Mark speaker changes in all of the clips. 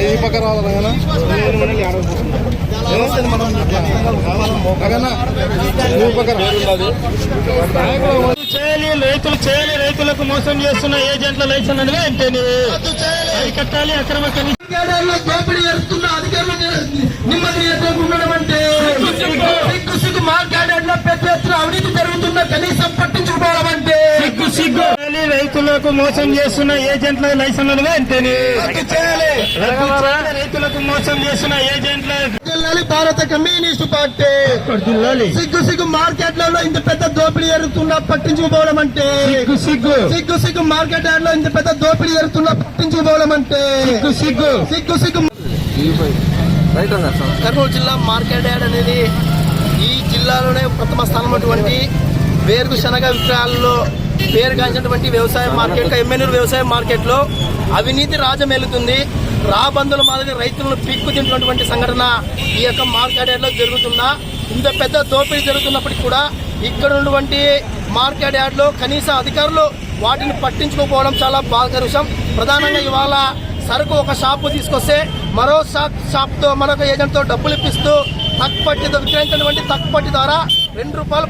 Speaker 1: ఈ పక్క రావాలి
Speaker 2: చేయాలి రైతులు చేయాలి రైతులకు మోసం చేస్తున్న ఏజెంట్ల లైసెన్స్ అనేది ఏంటి అరికట్టాలి అక్రమ కని-
Speaker 3: కేడర్లో దోపిడీ చేస్తున్న అధికారులు అంటే సిగ్గు సిగ్గు. పెద్ద ఎత్తున అవినీతి జరుగుతున్న కనీసం పట్టించుకోవడం అంటే
Speaker 2: సిగ్గు. రైతులకు మోసం చేస్తున్న ఏజెంట్ల లైసెన్స్
Speaker 3: చేయాలి.
Speaker 2: రైతులకు మోసం చేస్తున్న ఏజెంట్ల
Speaker 3: జిల్లాలి భారత కమ్యూనిస్ట్ పార్టీ. సిగ్గు సిగ్గు. మార్కెట్లలో ఇంత పెద్ద దోపిడీ జరుగుతున్నా పట్టించుకోవడం అంటే
Speaker 2: సిగ్గు సిగ్గు.
Speaker 3: సిగ్గు సిగ్గు. మార్కెట్ యార్డ్లో ఇంత పెద్ద దోపిడీ జరుగుతున్నా పట్టించుకోవడం అంటే
Speaker 2: సిగ్గు సిగ్గు.
Speaker 3: సిగ్గు సిగ్గు. కర్నూలు జిల్లా మార్కెట్ యార్డ్ అనేది ఈ జిల్లాలోనే ప్రథమ స్థానమైనటువంటి అటువంటి వేరుగు శనగ విక్రయాలలో పేరుగాంచినటువంటి వ్యవసాయ మార్కెట్ ఎమ్మెనూరు వ్యవసాయ మార్కెట్లో అవినీతి రాజమేలుతుంది. రాబందుల మాదిరి రైతులను పీక్కు తింటున్నటువంటి సంఘటన ఈ యొక్క మార్కెట్ యార్డ్లో జరుగుతున్నా ఇంత పెద్ద దోపిడీ జరుగుతున్నప్పటికీ కూడా ఇక్కడ ఉన్నటువంటి మార్కెట్ యార్డ్లో కనీస అధికారులు వాటిని పట్టించుకోకపోవడం చాలా బాధకరుషం ప్రధానంగా ఇవాళ సరుకు ఒక షాపు తీసుకొస్తే మరో షాప్ షాప్తో మరొక ఏజెంట్తో డబ్బులు ఇప్పిస్తూ తక్కుపట్టితో విక్రయించినటువంటి తక్కుపట్టి ద్వారా రెండు రూపాయలు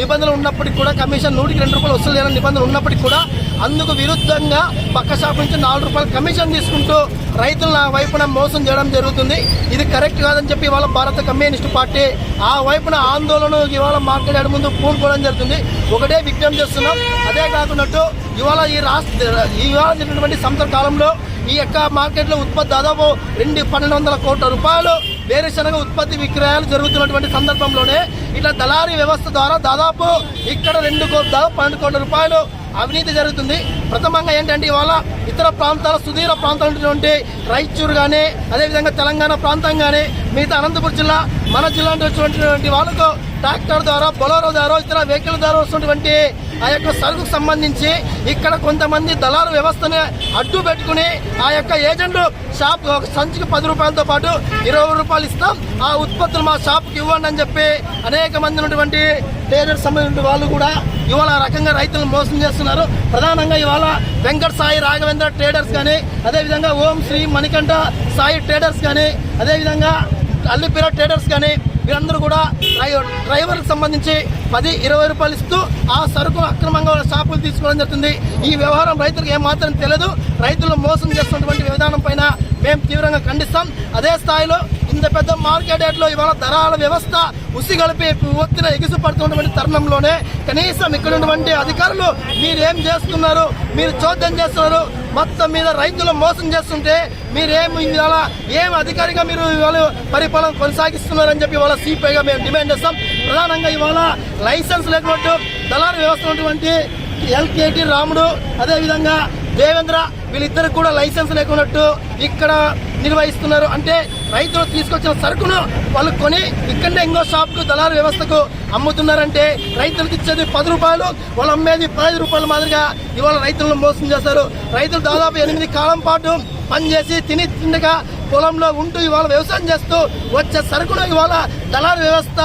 Speaker 3: నిబంధనలు ఉన్నప్పటికీ కూడా కమిషన్ నూటికి రెండు రూపాయలు వసూలు చేయని నిబంధనలు ఉన్నప్పటికీ కూడా అందుకు విరుద్ధంగా పక్క షాప్ నుంచి నాలుగు రూపాయలు కమిషన్ తీసుకుంటూ రైతుల వైపున మోసం చేయడం జరుగుతుంది. ఇది కరెక్ట్ కాదని చెప్పి ఇవాళ భారత కమ్యూనిస్ట్ పార్టీ ఆ వైపున ఆందోళన ఇవాళ మాట్లాడే ముందు పూనుకోవడం జరుగుతుంది. ఒకటే విజ్ఞప్తి చేస్తున్నాం. అదే కాకున్నట్టు ఇవాళ ఈ రాష్ట్ర ఇవాళ జరిగినటువంటి సంవత్సర కాలంలో ఈ యొక్క మార్కెట్లో ఉత్పత్తి దాదాపు రెండు పన్నెండు వందల కోట్ల రూపాయలు వేరుశనగ ఉత్పత్తి విక్రయాలు జరుగుతున్నటువంటి సందర్భంలోనే ఇట్లా దళారీ వ్యవస్థ ద్వారా దాదాపు ఇక్కడ రెండు కో- దాదాపు పన్నెండు కోట్ల రూపాయలు అవినీతి జరుగుతుంది. ప్రథమంగా ఏంటంటే ఇవాళ ఇతర ప్రాంతాల సుదీర ప్రాంతాలైనటువంటి రాయచూరు కానీ అదేవిధంగా తెలంగాణ ప్రాంతం కానీ మిగతా అనంతపురం జిల్లా మన జిల్లా వచ్చినటువంటి వాళ్ళకు ట్రాక్టర్ ద్వారా బొలరో ద్వారా ఇతర వెహికల్ ద్వారా వస్తున్నటువంటి ఆ యొక్క సరుకుకు సంబంధించి ఇక్కడ కొంతమంది దళారు వ్యవస్థని అడ్డు పెట్టుకుని ఆ యొక్క ఏజెంట్లు షాప్ ఒక సంచికి పది రూపాయలతో పాటు ఇరవై రూపాయలు ఇస్తాం. ఆ ఉత్పత్తులు మా షాప్కి ఇవ్వండి అని చెప్పి అనేక మంది ఉన్నటువంటి ట్రేడర్స్ సంబంధించిన వాళ్ళు కూడా ఇవాళ రకంగా రైతులను మోసం చేస్తున్నారు. ప్రధానంగా ఇవాళ వెంకట సాయి రాఘవేంద్ర ట్రేడర్స్ కానీ అదేవిధంగా ఓం శ్రీ మణికంఠ సాయి ట్రేడర్స్ కానీ అదేవిధంగా అల్లిపిర ట్రేడర్స్ కానీ వీరందరూ కూడా డ్రైవర్కి సంబంధించి పది ఇరవై రూపాయలు ఇస్తూ ఆ సరుకు అక్రమంగా షాపులు తీసుకోవడం జరుగుతుంది. ఈ వ్యవహారం రైతులకు ఏమాత్రం తెలియదు రైతులు మోసం చేస్తున్నటువంటి విధానం పైన మేము తీవ్రంగా ఖండిస్తాం. అదే స్థాయిలో ఇంత పెద్ద మార్కెట్ రేట్లో ఇవాళ ధరాల వ్యవస్థ ఉసిగలిపి ఒత్తిన ఎగిసిపడుతున్నటువంటి తరుణంలోనే కనీసం ఇక్కడ ఉన్నటువంటి అధికారులు మీరేం చేస్తున్నారు? మీరు చోద్యం చేస్తున్నారు. మొత్తం మీద రైతులు మోసం చేస్తుంటే మీరేం ఇవాళ ఏం అధికారిగా మీరు ఇవాళ పరిపాలన కొనసాగిస్తున్నారని చెప్పి ఇవాళ సిపిఐగా మేము డిమాండ్ చేస్తాం. ప్రధానంగా ఇవాళ లైసెన్స్ లేకున్నట్టు దళారు వ్యవస్థ ఉన్నటువంటి ఎల్కేటి రాముడు అదేవిధంగా దేవేంద్ర వీళ్ళిద్దరు కూడా లైసెన్స్ లేకున్నట్టు ఇక్కడ నిర్వహిస్తున్నారు. అంటే రైతులు తీసుకొచ్చిన సరుకును వాళ్ళు కొని ఇక్కడనే ఇంకో షాప్కు దళారు వ్యవస్థకు అమ్ముతున్నారంటే రైతులకు ఇచ్చేది పది రూపాయలు వాళ్ళు అమ్మేది పదహైదు రూపాయల మాదిరిగా ఇవాళ రైతులను మోసం చేస్తారు రైతులు దాదాపు ఎనిమిది కాలం పాటు పనిచేసి తిని తిండగా పొలంలో ఉంటూ ఇవాళ వ్యవసాయం చేస్తూ వచ్చే సరుకును ఇవాళ దళారు వ్యవస్థ